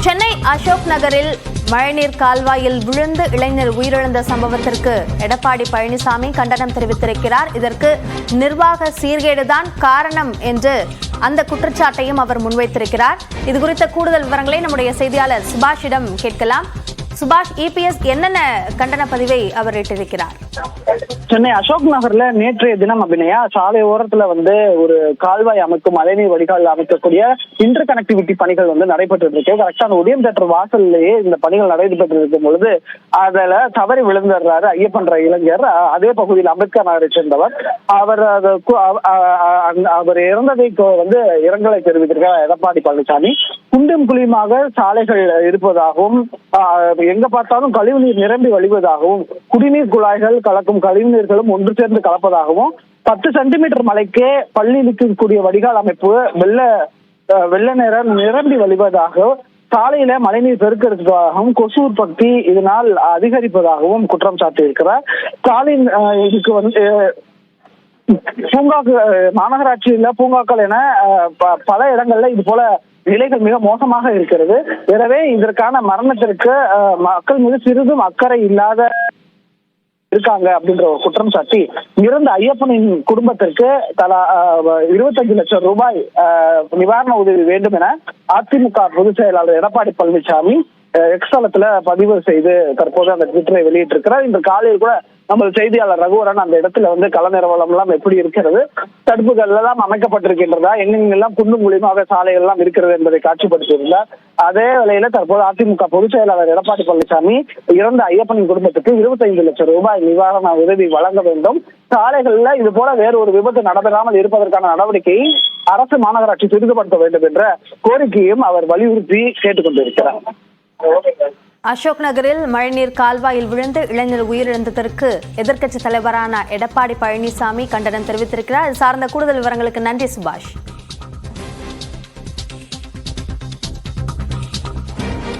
சென்னை அசோக் நகரில் மழைநீர் கால்வாயில் விழுந்து இளைஞர் உயிரிழந்த சம்பவத்திற்கு எடப்பாடி பழனிசாமி கண்டனம் தெரிவித்திருக்கிறார். இதற்கு நிர்வாக சீர்கேடுதான் காரணம் என்று அந்த குற்றச்சாட்டையும் அவர் முன்வைத்திருக்கிறார். இது குறித்த கூடுதல் விவரங்களை நம்முடைய செய்தியாளர் சுபாஷிடம் கேட்கலாம். சுபாஷ் இபிஎஸ் என்னென்ன கண்டன பதிவை அவர் இட்டிருக்கிறார்? சென்னை அசோக் நகர்ல நேற்றைய தினம் அபிநயா சாலை ஓரத்துல வந்து ஒரு கால்வாய் அமைக்கும் மழைநீர் வடிகால் அமைக்கக்கூடிய இன்டர் கனெக்டிவிட்டி பணிகள் வந்து நடைபெற்று இருக்கு கரெக்டா அந்த உதயம் தேட்டர் வாசல்லையே இந்த பணிகள் நடைபெற்று இருக்கும் பொழுது அதுல தவறி விழுந்துடுறாரு ஐயப்பன்ற இளைஞர். அதே பகுதியில் அம்பேத்கர் நகரை சேர்ந்தவர். அவர் அது அவர் இறந்ததை வந்து இரங்கலை தெரிவித்திருக்கிறார் எடப்பாடி பழனிசாமி. குண்டும் குழியுமாக சாலைகள் இருப்பதாகவும் ஆஹ், எங்க பார்த்தாலும் கழிவுநீர் நிரம்பி வழிவதாகவும் குடிநீர் குழாய்கள் கலக்கும் கழிவுநீர்களும் ஒன்று சேர்ந்து கலப்பதாகவும் பத்து சென்டிமீட்டர் மலைக்கே பள்ளி நிற்கக்கூடிய வடிகால் அமைப்பு வெள்ள வெள்ள நேரம் நிரம்பி வழிவதாக சாலையில மழைநீர் பெருக்கிறதுக்காகவும் கொசு உற்பத்தி இதனால் அதிகரிப்பதாகவும் குற்றம் சாட்டியிருக்கிறார். ஸ்டாலின் இதுக்கு வந்து பூங்காக்கு மாநகராட்சியில பூங்காக்கள் என பல இடங்கள்ல இது போல நிலைகள் மிக மோசமாக இருக்கிறது. எனவே இதற்கான மரணத்திற்கு மக்கள் மீது சிறிதும் அக்கறை இல்லாத இருக்காங்க அப்படின்ற ஒரு குற்றம் சாட்டி இறந்த ஐயப்பனின் குடும்பத்திற்கு தலா இருபத்தஞ்சு லட்சம் ரூபாய் நிவாரண உதவி வேண்டும் என அதிமுக பொதுச் செயலாளர் எடப்பாடி பழனிசாமி எக்ஸ்தலத்துல எக்ஸ் தளத்துல பதிவு செய்து தற்போது அந்த ட்விட்டரை வெளியிட்டிருக்கிறார். இந்த காலையில் கூட நம்ம செய்தியாளர் ரகுவரன் அந்த இடத்துல வந்து கள நிறுவனம் எல்லாம் எப்படி இருக்கிறது? தடுப்புகள் எல்லாம் அமைக்கப்பட்டிருக்கின்றதா? எங்கெங்கெல்லாம் குண்டும் மூலியமாக சாலைகள் எல்லாம் இருக்கிறது என்பதை காட்சிப்படுத்தியிருந்தார். அதே வேளையில தற்போது அதிமுக பொதுச் செயலாளர் எடப்பாடி பழனிசாமி இறந்த ஐயப்பனின் குடும்பத்துக்கு இருபத்தைந்து லட்சம் ரூபாய் நிவாரண உதவி வழங்க வேண்டும். சாலைகள்ல இது போல வேறு ஒரு விபத்து நடைபெறாமல் இருப்பதற்கான நடவடிக்கையை அரசு மாநகராட்சி துரிதப்படுத்த வேண்டும் என்ற கோரிக்கையும் அவர் வலியுறுத்தி கேட்டுக்கொண்டிருக்கிறார். அசோக் நகரில் மழைநீர் கால்வாயில் விழுந்து இளைஞர் உயிரிழந்ததற்கு எதிர்க்கட்சி தலைவரான எடப்பாடி பழனிசாமி கண்டனம் தெரிவித்திருக்கிறார். சார்ந்த கூடுதல் விவரங்களுக்கு நன்றி சுபாஷ்.